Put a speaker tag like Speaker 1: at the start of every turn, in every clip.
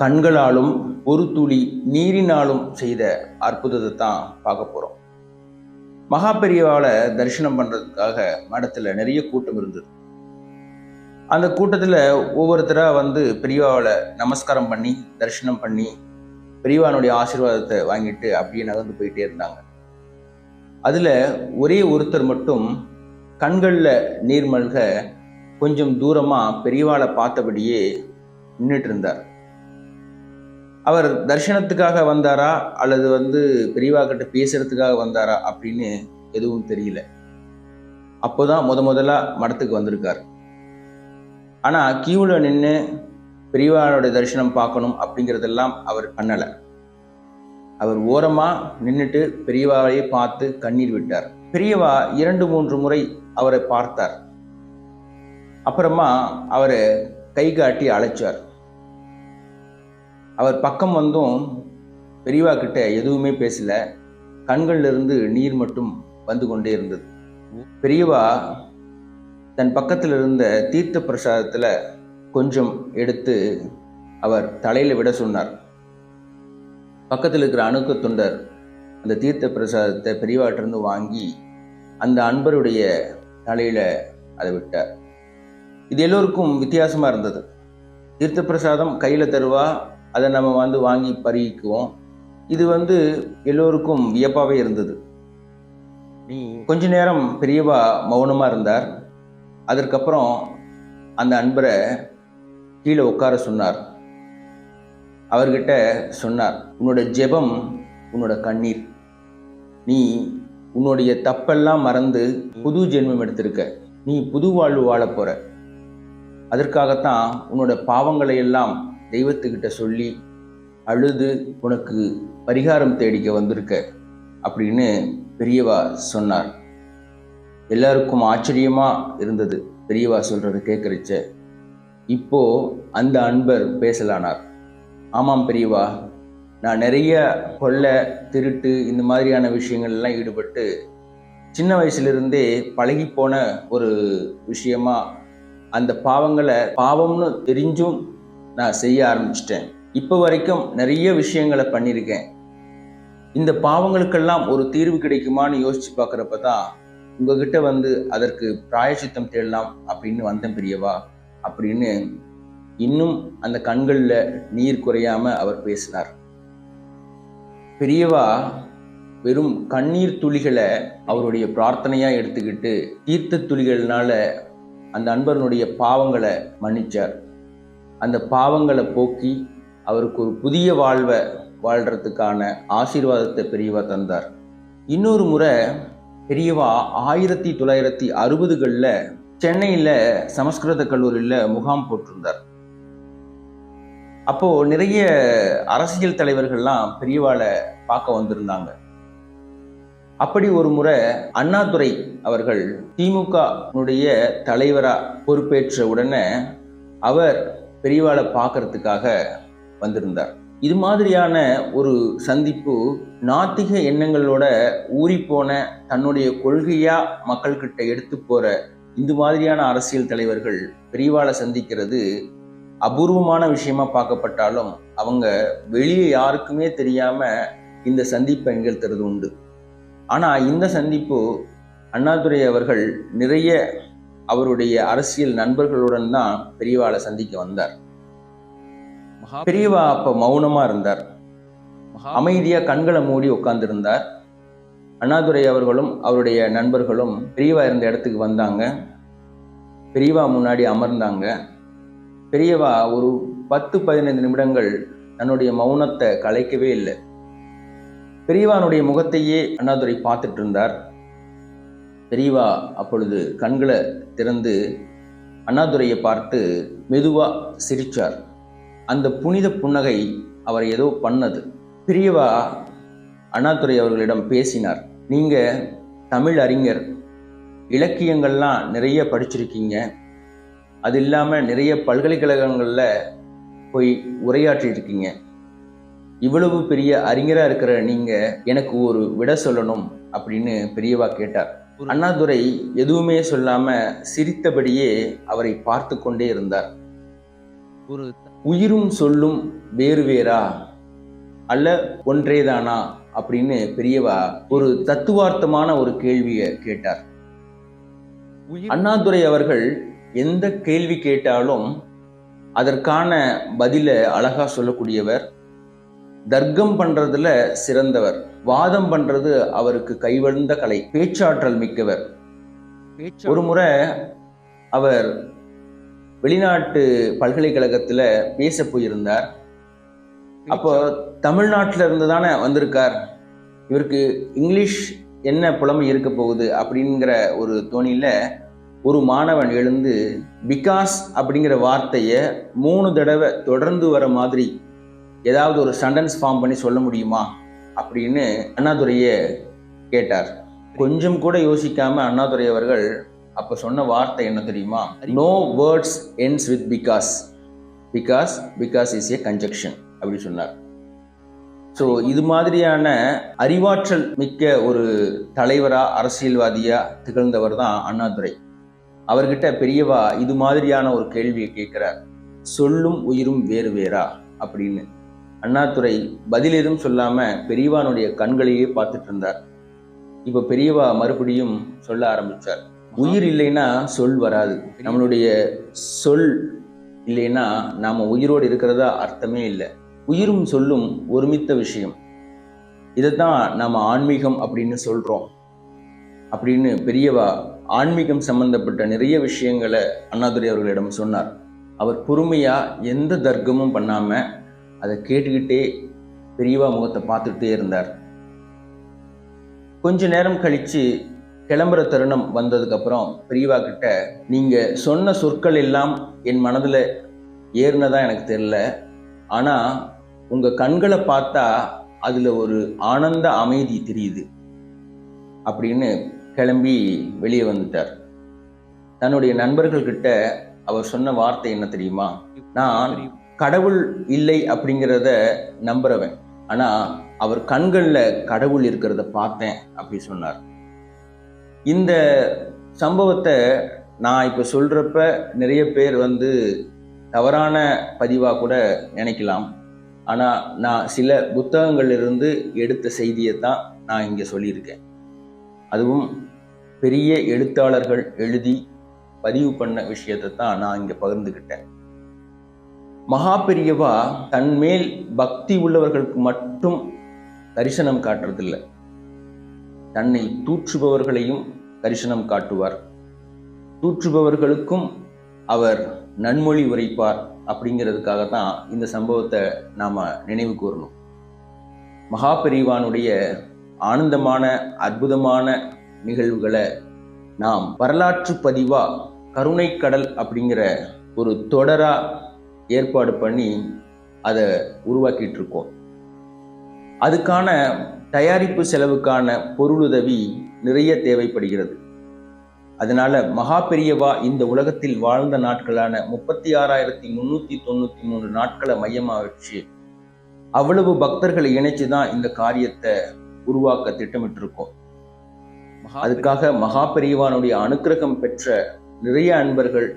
Speaker 1: கண்களாலும் ஒரு துளி நீரினாலும் செய்த அற்புதத்தை தான் பார்க்க போகிறோம் மகாபெரியவாளை தரிசனம் பண்ணுறதுக்காக மடத்தில் நிறைய கூட்டம் இருந்தது. அந்த கூட்டத்தில் ஒவ்வொருத்தராக வந்து பெரியவாளை நமஸ்காரம் பண்ணி தரிசனம் பண்ணி பெரியவானுடைய ஆசீர்வாதத்தை வாங்கிட்டு அப்படியே நகர்ந்து போயிட்டே இருந்தாங்க. அதில் ஒரே ஒருத்தர் மட்டும் கண்களில் நீர் மல்க கொஞ்சம் தூரமாக பெரியவாளை பார்த்தபடியே நின்றுட்டு இருந்தார். அவர் தரிசனத்துக்காக வந்தாரா? அல்லது வந்து பெரியவா கிட்ட பேசுறதுக்காக வந்தாரா? அப்படின்னு எதுவும் தெரியல. அப்போதான் முத முதலாக மடத்துக்கு வந்திருக்கார். ஆனால் கியூவில் நின்று பெரியவாரோட தரிசனம் பார்க்கணும் அப்படிங்கிறதெல்லாம் அவர் பண்ணலை. அவர் ஓரமாக நின்றுட்டு பெரியவாவையே பார்த்து கண்ணீர் விட்டார். பெரியவா இரண்டு மூன்று முறை அவரை பார்த்தார். அப்புறமா அவரை கை காட்டி அழைச்சார். அவர் பக்கம் வந்தும் பெரியவா கிட்ட எதுவுமே பேசல. கண்களிலிருந்து நீர் மட்டும் வந்து கொண்டே இருந்தது. பெரியவா தன் பக்கத்தில் இருந்த தீர்த்த பிரசாதத்தில் கொஞ்சம் எடுத்து அவர் தலையில் விட சொன்னார். பக்கத்தில் இருக்கிற அணுக்க தொண்டர் அந்த தீர்த்த பிரசாதத்தை பெரியவாட்டிருந்து வாங்கி அந்த அன்பருடைய தலையில் அதை விட்டார். இது எல்லோருக்கும் வித்தியாசமாக இருந்தது. தீர்த்த பிரசாதம் கையில் தருவா அதை நம்ம வந்து வாங்கி பருகிக்குவோம் இது வந்து எல்லோருக்கும் வியப்பாகவே இருந்தது.
Speaker 2: நீ
Speaker 1: கொஞ்ச நேரம் பெரியவா மௌனமாக இருந்தார். அதற்கப்புறம் அந்த அன்பரை கீழே உட்கார சொன்னார். அவர்கிட்ட சொன்னார் உன்னோட ஜெபம் உன்னோட கண்ணீர். நீ உன்னுடைய தப்பெல்லாம் மறந்து புது ஜென்மம் எடுத்திருக்க. நீ புது வாழ்வு வாழப் போற. அதற்காகத்தான் உன்னோட பாவங்களை எல்லாம் தெய்வத்துக்கிட்ட சொல்லி அழுது உனக்கு பரிகாரம் தேடிக்க வந்திருக்க அப்படின்னு பெரியவா சொன்னார். எல்லாருக்கும் ஆச்சரியமா இருந்தது பெரியவா சொல்கிறத கேட்கறச்ச இப்போ அந்த அன்பர் பேசலானார். ஆமாம் பெரியவா நான் நிறைய கொள்ளை திருட்டு இந்த மாதிரியான விஷயங்கள்லாம் ஈடுபட்டு சின்ன வயசுலேருந்தே பழகி போன ஒரு விஷயமா அந்த பாவங்களை பாவம்னு தெரிஞ்சும் நான் செய்ய ஆரம்பிச்சிட்டேன். இப்போ வரைக்கும் நிறைய விஷயங்களை பண்ணியிருக்கேன். இந்த பாவங்களுக்கெல்லாம் ஒரு தீர்வு கிடைக்குமான்னு யோசிச்சு பார்க்குறப்ப தான் உங்ககிட்ட வந்து அதற்கு பிராயச்சித்தம் தேடலாம் அப்படின்னு வந்தேன் பெரியவா. அப்படின்னு இன்னும் அந்த கண்களில் நீர் குறையாம அவர் பேசினார். பெரியவா வெறும் கண்ணீர் துளிகளை அவருடைய பிரார்த்தனையாக எடுத்துக்கிட்டு தீர்த்த துளிகள்னால அந்த அன்பரனுடைய பாவங்களை மன்னிச்சார். அந்த பாவங்களை போக்கி அவருக்கு ஒரு புதிய வாழ்வை வாழ்கிறதுக்கான ஆசீர்வாதத்தை பெரியவா தந்தார். இன்னொரு முறை பெரியவா ஆயிரத்தி தொள்ளாயிரத்தி அறுபதுகளில் சென்னையில் சமஸ்கிருத கல்லூரியில் முகாம் போட்டிருந்தார். அப்போ நிறைய அரசியல் தலைவர்கள்லாம் பெரியவாளை பார்க்க வந்திருந்தாங்க. அப்படி ஒரு முறை அண்ணாதுரை அவர்கள் திமுகனுடைய தலைவராக பொறுப்பேற்ற உடனே அவர் பெரியவாளை பார்க்கறதுக்காக வந்திருந்தார். இது மாதிரியான ஒரு சந்திப்பு நாத்திக எண்ணங்களோட ஊறிப்போன தன்னுடைய கொள்கையா மக்கள்கிட்ட எடுத்து போற இந்த மாதிரியான அரசியல் தலைவர்கள் பெரியவாளை சந்திக்கிறது அபூர்வமான விஷயமா பார்க்கப்பட்டாலும் அவங்க வெளியே யாருக்குமே தெரியாம இந்த சந்திப்பை நிகழ்த்துறது உண்டு. ஆனா இந்த சந்திப்பு அண்ணாதுரை அவர்கள் நிறைய அவருடைய அரசியல் நண்பர்களுடன் தான் பெரியவாளை சந்திக்க வந்தார். பெரியவா அப்ப மௌனமா இருந்தார். அமைதியா கண்களை மூடி உட்கார்ந்திருந்தார். அண்ணாதுரை அவர்களும் அவருடைய நண்பர்களும் பெரியவா இருந்த இடத்துக்கு வந்தாங்க. பெரியவா முன்னாடி அமர்ந்தாங்க. பெரியவா ஒரு பத்து பதினைந்து நிமிடங்கள் தன்னுடைய மௌனத்தை கலைக்கவே இல்லை. பெரியவானுடைய முகத்தையே அண்ணாதுரை பார்த்துட்டு இருந்தார். பெரியவா அப்பொழுது கண்களை திறந்து அண்ணாதுரையை பார்த்து மெதுவா சிரிச்சார். அந்த புனித புன்னகை அவர் ஏதோ பண்ணது. பெரியவா அண்ணாதுரை அவர்களிடம் பேசினார். நீங்க தமிழ் அறிஞர். இலக்கியங்கள்லாம் நிறைய படிச்சிருக்கீங்க. அது இல்லாமல் நிறைய பல்கலைக்கழகங்களில் போய் உரையாற்றியிருக்கீங்க இவ்வளவு பெரிய அறிஞராக இருக்கிற நீங்கள் எனக்கு ஒரு விட சொல்லணும் அப்படின்னு பெரியவா கேட்டார். அண்ணாதுரை எதுவுமே சொல்லாம சிரித்தபடியே அவரை பார்த்து கொண்டே இருந்தார்.
Speaker 3: ஒரு
Speaker 1: உயிரும் சொல்லும் வேறு வேறா? அல்ல ஒன்றேதானா? அப்படின்னு பெரியவா ஒரு தத்துவார்த்தமான ஒரு கேள்வியை கேட்டார். அண்ணாதுரை அவர்கள் எந்த கேள்வி கேட்டாலும் அதற்கான பதில அழகா சொல்லக்கூடியவர் தர்க்கம் பண்றதுல சிறந்தவர். வாதம் பண்றது அவருக்கு கைவந்த கலை. பேச்சாற்றல் மிக்கவர். ஒரு முறை அவர் வெளிநாட்டு பல்கலைக்கழகத்துல பேச போயிருந்தார். அப்போ தமிழ்நாட்டில இருந்து தானே வந்திருக்கார். இவருக்கு இங்கிலீஷ் என்ன புலமை இருக்க போகுது அப்படிங்கிற ஒரு தோணியில ஒரு மாணவன் எழுந்து பிகாஸ் அப்படிங்கிற வார்த்தையை மூணு தடவை தொடர்ந்து வர மாதிரி ஏதாவது ஒரு சென்டென்ஸ் ஃபார்ம் பண்ணி சொல்ல முடியுமா? அப்படின்னு அண்ணாதுரையை கேட்டார். கொஞ்சம் கூட யோசிக்காம அண்ணாதுரை அவர்கள் அப்போ சொன்ன வார்த்தை என்ன தெரியுமா? No words ends with because because because is a conjunction அப்படி சொன்னார். ஸோ இது மாதிரியான அறிவாற்றல் மிக்க ஒரு தலைவராக அரசியல்வாதியாக திகழ்ந்தவர் தான் அண்ணாதுரை. அவர்கிட்ட பெரியவா இது மாதிரியான ஒரு கேள்வியை கேட்குறார். சொல்லும் உயிரும் வேறு வேறா? அப்படின்னு. அண்ணாதுரை பதில் எதுவும் சொல்லாம பெரியவானுடைய கண்களையே பார்த்துட்டு இருந்தார். இப்ப பெரியவா மறுபடியும் சொல்ல ஆரம்பிச்சார். உயிர் இல்லைன்னா சொல் வராது. நம்மளுடைய சொல் இல்லைன்னா நாம உயிரோடு இருக்கிறதா அர்த்தமே இல்லை. உயிரும் சொல்லும் ஒருமித்த விஷயம். இதைத்தான் நாம் ஆன்மீகம் அப்படின்னு சொல்கிறோம் அப்படின்னு பெரியவா ஆன்மீகம் சம்பந்தப்பட்ட நிறைய விஷயங்களை அண்ணாதுரை அவர்களிடம் சொன்னார். அவர் பொறுமையாக எந்த தர்க்கமும் பண்ணாமல் அதை கேட்டுக்கிட்டே பெரியவா முகத்தை பார்த்துக்கிட்டே இருந்தார். கொஞ்ச நேரம் கழித்து கிளம்புற தருணம் வந்ததுக்கப்புறம் பெரியவா கிட்ட நீங்கள் சொன்ன சொற்கள் எல்லாம் என் மனதில் ஏறினதா எனக்கு தெரில ஆனால் உங்கள் கண்களை பார்த்தா அதில் ஒரு ஆனந்த அமைதி தெரியுது. அப்படின்னு கிளம்பி வெளியே வந்துட்டார். தன்னுடைய நண்பர்கள்கிட்ட அவர் சொன்ன வார்த்தை என்ன தெரியுமா? நான் கடவுள் இல்லை அப்படிங்கிறத நம்புறவன். ஆனால் அவர் கண்களில் கடவுள் இருக்கிறத பார்த்தேன் அப்படி சொன்னார். இந்த சம்பவத்தை நான் இப்போ சொல்கிறப்ப நிறைய பேர் வந்து தவறான பதிவாக கூட நினைக்கலாம். ஆனால் நான் சில புத்தகங்களிலிருந்து எடுத்த செய்தியை தான் நான் இங்கே சொல்லியிருக்கேன். அதுவும் பெரிய எழுத்தாளர்கள் எழுதி பதிவு பண்ண விஷயத்தை தான் நான் இங்கே பகிர்ந்துக்கிட்டேன் மகா பெரியவா தன்மேல் பக்தி உள்ளவர்களுக்கு மட்டும் தரிசனம் காட்டுறதில்லை. தன்னை தூற்றுபவர்களையும் தரிசனம் காட்டுவார். தூற்றுபவர்களுக்கும் அவர் நன்மொழி உரைப்பார் அப்படிங்கிறதுக்காக தான் இந்த சம்பவத்தை நாம் நினைவு கூறணும். மகாபெரிவானுடைய ஆனந்தமான அற்புதமான நிகழ்வுகளை நாம் வரலாற்று பதிவாக கருணைக்கடல் அப்படிங்கிற ஒரு தொடராக ஏற்பாடு பண்ணி அதை உருவாக்கிட்டு இருக்கோம் அதுக்கான தயாரிப்பு செலவுக்கான பொருளுதவி நிறைய தேவைப்படுகிறது. அதனால மகா பெரியவா இந்த உலகத்தில் வாழ்ந்த நாட்களான முப்பத்தி ஆறாயிரத்தி முன்னூத்தி தொண்ணூத்தி மூணு நாட்களை மையமா வச்சு அவ்வளவு பக்தர்களை இணைச்சு தான் இந்த காரியத்தை உருவாக்க திட்டமிட்டிருக்கோம். அதுக்காக மகா பெரியவானுடைய அனுக்கிரகம் பெற்ற நிறைய அன்பர்கள்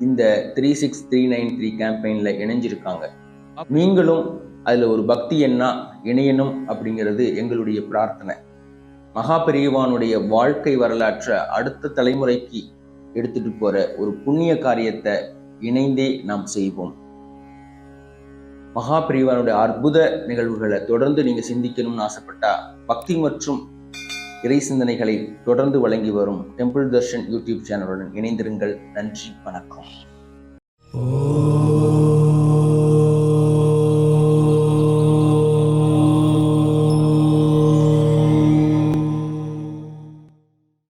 Speaker 1: இந்த three six three nine three கேம்பெயின்ல இணைஞ்சிருக்காங்க. நீங்களும் அதுல ஒரு பக்தி எண்ணா இணையணும் அப்படிங்கிறது எங்களுடைய பிரார்த்தனை. மகா பெரியவானுடைய வாழ்க்கை வரலாற்றை அடுத்த தலைமுறைக்கு எடுத்துட்டு போற ஒரு புண்ணிய காரியத்தை இணைந்தே நாம் செய்வோம். மகா பெரியவானுடைய அற்புத நிகழ்வுகளை தொடர்ந்து நீங்க சிந்திக்கணும்னு ஆசைப்பட்டா பக்தி மற்றும் இறை சிந்தனைகளை தொடர்ந்து வழங்கி வரும் டெம்பிள் தர்ஷன் யூடியூப் சேனலுடன் இணைந்திருங்கள். நன்றி வணக்கம்.
Speaker 4: ஓ